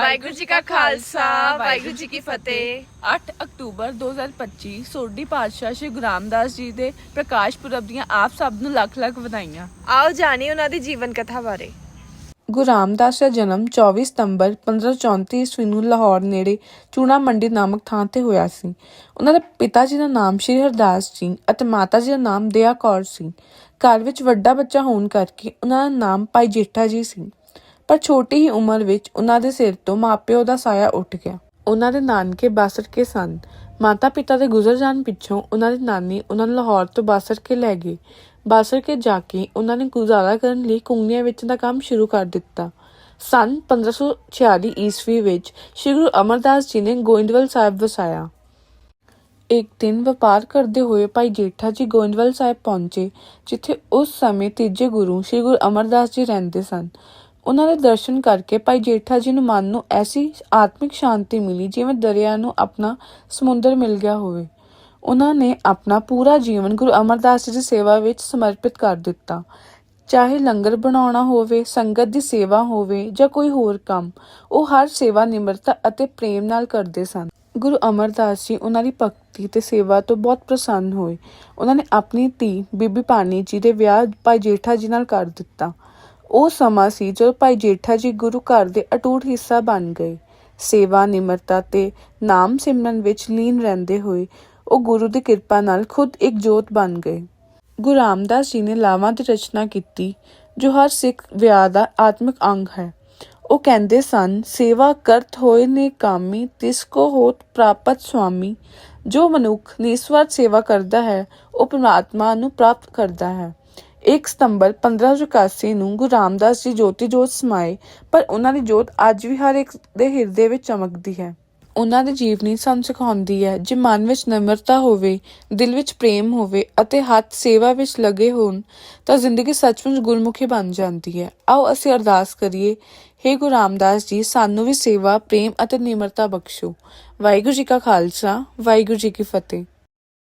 ਵਾਹਿਗੁਰੂ ਜੀ ਕਾ ਖਾਲਸਾ ਵਾਹਿਗੁਰੂ ਜੀ ਕੀ ਫਤਿਹ। 8 ਅਕਤੂਬਰ 2025 ਸੋਢੀ ਪਾਤਸ਼ਾਹ ਸ਼੍ਰੀ ਗੁਰੂ ਰਾਮਦਾਸ ਜੀ ਦੇ ਪ੍ਰਕਾਸ਼ ਪੁਰਬ ਦੀਆਂ ਆਪ ਸਭ ਨੂੰ ਲੱਖ ਲੱਖ ਵਧਾਈਆਂ। ਆਓ ਜਾਣੀਏ ਉਹਨਾਂ ਦੀ ਜੀਵਨ ਕਥਾ ਬਾਰੇ। ਗੁਰੂ ਰਾਮਦਾਸ ਦਾ ਜਨਮ 24 ਸਤੰਬਰ 1534 ਈਸਵੀ ਨੂੰ ਲਾਹੌਰ ਨੇੜੇ ਚੂਨਾ ਮੰਡੀ ਨਾਮਕ ਥਾਂ ਤੇ ਹੋਇਆ ਸੀ। ਉਹਨਾਂ ਦੇ ਪਿਤਾ ਜੀ ਦਾ ਨਾਮ ਸ਼੍ਰੀ ਹਰਦਾਸ ਜੀ ਅਤੇ ਮਾਤਾ ਜੀ ਦਾ ਨਾਮ ਦਇਆ ਕੌਰ ਸੀ। ਘਰ ਵਿੱਚ ਵੱਡਾ ਬੱਚਾ ਹੋਣ ਕਰਕੇ ਉਹਨਾਂ ਦਾ ਨਾਮ ਭਾਈ ਜੇਠਾ ਜੀ ਸੀ। ਪਰ ਛੋਟੀ ਹੀ ਉਮਰ ਵਿੱਚ ਉਹਨਾਂ ਦੇ ਸਿਰ ਤੋਂ ਮਾਪਿਓ ਦਾ ਸਾਇਆ ਉੱਠ ਗਿਆ। ਉਹਨਾਂ ਦੇ ਨਾਨਕੇ ਬਾਸਰ ਕੇ ਸਨ। ਮਾਤਾ ਪਿਤਾ ਦੇ ਗੁਜ਼ਰ ਜਾਣ ਪਿੱਛੋਂ ਉਹਨਾਂ ਦੀ ਨਾਨੀ ਉਹਨਾਂ ਨੂੰ ਲਾਹੌਰ ਤੋਂ ਬਾਸਰ ਕੇ ਲੈ ਗਏ ਬਾਸਰ ਕੇ ਜਾ ਕੇ ਉਹਨਾਂ ਨੇ ਗੁਜ਼ਾਰਾ ਕਰਨ ਲਈ ਕੁੰਗੀਆਂ ਵਿੱਚ ਦਾ ਕੰਮ ਸ਼ੁਰੂ ਕਰ ਦਿੱਤਾ। ਸਨ 1546 ਈਸਵੀ ਵਿੱਚ ਸ੍ਰੀ ਗੁਰੂ ਅਮਰਦਾਸ ਜੀ ਨੇ ਗੋਇੰਦਵਾਲ ਸਾਹਿਬ ਵਸਾਇਆ। ਇੱਕ ਦਿਨ ਵਪਾਰ ਕਰਦੇ ਹੋਏ ਭਾਈ ਜੇਠਾ ਜੀ ਗੋਇੰਦਵਾਲ ਸਾਹਿਬ ਪਹੁੰਚੇ, ਜਿੱਥੇ ਉਸ ਸਮੇਂ ਤੀਜੇ ਗੁਰੂ ਸ੍ਰੀ ਗੁਰੂ ਅਮਰਦਾਸ ਜੀ ਰਹਿੰਦੇ ਸਨ। ਉਹਨਾਂ ਦੇ ਦਰਸ਼ਨ ਕਰਕੇ ਭਾਈ ਜੇਠਾ ਜੀ ਨੂੰ ਮਨ ਨੂੰ ਐਸੀ ਆਤਮਿਕ ਸ਼ਾਂਤੀ ਮਿਲੀ ਜਿਵੇਂ ਦਰਿਆ ਨੂੰ ਆਪਣਾ ਸਮੁੰਦਰ ਮਿਲ ਗਿਆ ਹੋਵੇ। ਉਹਨਾਂ ਨੇ ਆਪਣਾ ਪੂਰਾ ਜੀਵਨ ਗੁਰੂ ਅਮਰਦਾਸ ਜੀ ਦੀ ਸੇਵਾ ਵਿੱਚ ਸਮਰਪਿਤ ਕਰ ਦਿੱਤਾ। ਚਾਹੇ ਲੰਗਰ ਬਣਾਉਣਾ ਹੋਵੇ, ਸੰਗਤ ਦੀ ਸੇਵਾ ਹੋਵੇ ਜਾਂ ਕੋਈ ਹੋਰ ਕੰਮ, ਉਹ ਹਰ ਸੇਵਾ ਨਿਮਰਤਾ ਅਤੇ ਪ੍ਰੇਮ ਨਾਲ ਕਰਦੇ ਸਨ। ਗੁਰੂ ਅਮਰਦਾਸ ਜੀ ਉਹਨਾਂ ਦੀ ਭਗਤੀ ਤੇ ਸੇਵਾ ਤੋਂ ਬਹੁਤ ਪ੍ਰਸੰਨ ਹੋਏ। ਉਹਨਾਂ ਨੇ ਆਪਣੀ ਧੀ ਬੀਬੀ ਪਾਣੀ ਜੀ ਦੇ ਵਿਆਹ ਭਾਈ ਜੇਠਾ ਜੀ ਨਾਲ ਕਰ ਦਿੱਤਾ। ਉਹ ਸਮਾਂ ਸੀ ਜਦੋਂ ਭਾਈ ਜੇਠਾ ਜੀ ਗੁਰੂ ਘਰ ਦੇ ਅਟੂਟ ਹਿੱਸਾ ਬਣ ਗਏ। ਸੇਵਾ, ਨਿਮਰਤਾ ਤੇ ਨਾਮ ਸਿਮਰਨ ਵਿੱਚ ਲੀਨ ਰਹਿੰਦੇ ਹੋਏ ਉਹ ਗੁਰੂ ਦੀ ਕਿਰਪਾ ਨਾਲ ਖੁਦ ਇੱਕ ਜੋਤ ਬਣ ਗਏ। ਗੁਰੂ ਰਾਮਦਾਸ ਜੀ ਨੇ ਲਾਵਾਂ ਦੀ ਰਚਨਾ ਕੀਤੀ, ਜੋ ਹਰ ਸਿੱਖ ਵਿਆਹ ਦਾ ਆਤਮਿਕ ਅੰਗ ਹੈ। ਉਹ ਕਹਿੰਦੇ ਸਨ, ਸੇਵਾ ਕਰਤ ਹੋਏ ਨੇ ਕਾਮੀ, ਤਿਸ ਕੋ ਹੋਤ ਪ੍ਰਾਪਤ ਸੁਆਮੀ। ਜੋ ਮਨੁੱਖ ਨਿਸਵਾਰਥ ਸੇਵਾ ਕਰਦਾ ਹੈ, ਉਹ ਪਰਮਾਤਮਾ ਨੂੰ ਪ੍ਰਾਪਤ ਕਰਦਾ ਹੈ। 1 ਸਤੰਬਰ 1581 ਨੂੰ ਗੁਰੂ ਰਾਮਦਾਸ ਜੀ ਜੋਤੀ ਜੋਤ ਸਮਾਏ, ਪਰ ਉਹਨਾਂ ਦੀ ਜੋਤ ਅੱਜ ਵੀ ਹਰ ਇੱਕ ਦੇ ਹਿਰਦੇ ਵਿੱਚ ਚਮਕਦੀ ਹੈ। ਉਹਨਾਂ ਦੀ ਜੀਵਨੀ ਸਾਨੂੰ ਸਿਖਾਉਂਦੀ ਹੈ ਜੇ ਮਨ ਵਿੱਚ ਨਮਰਤਾ ਹੋਵੇ, ਦਿਲ ਵਿੱਚ ਪ੍ਰੇਮ ਹੋਵੇ ਅਤੇ ਹੱਥ ਸੇਵਾ ਵਿੱਚ ਲੱਗੇ ਹੋਣ, ਤਾਂ ਜ਼ਿੰਦਗੀ ਸੱਚਮੁੱਚ ਗੁਰਮੁਖੀ ਬਣ ਜਾਂਦੀ ਹੈ। ਆਓ ਅਸੀਂ ਅਰਦਾਸ ਕਰੀਏ हे ਗੁਰੂ ਰਾਮਦਾਸ ਜੀ, ਸਾਨੂੰ ਵੀ ਸੇਵਾ, ਪ੍ਰੇਮ ਅਤੇ ਨਿਮਰਤਾ ਬਖਸ਼ੋ। ਵਾਹਿਗੁਰੂ ਜੀ ਕਾ ਖਾਲਸਾ, ਵਾਹਿਗੁਰੂ ਜੀ ਕੀ ਫਤਿਹ।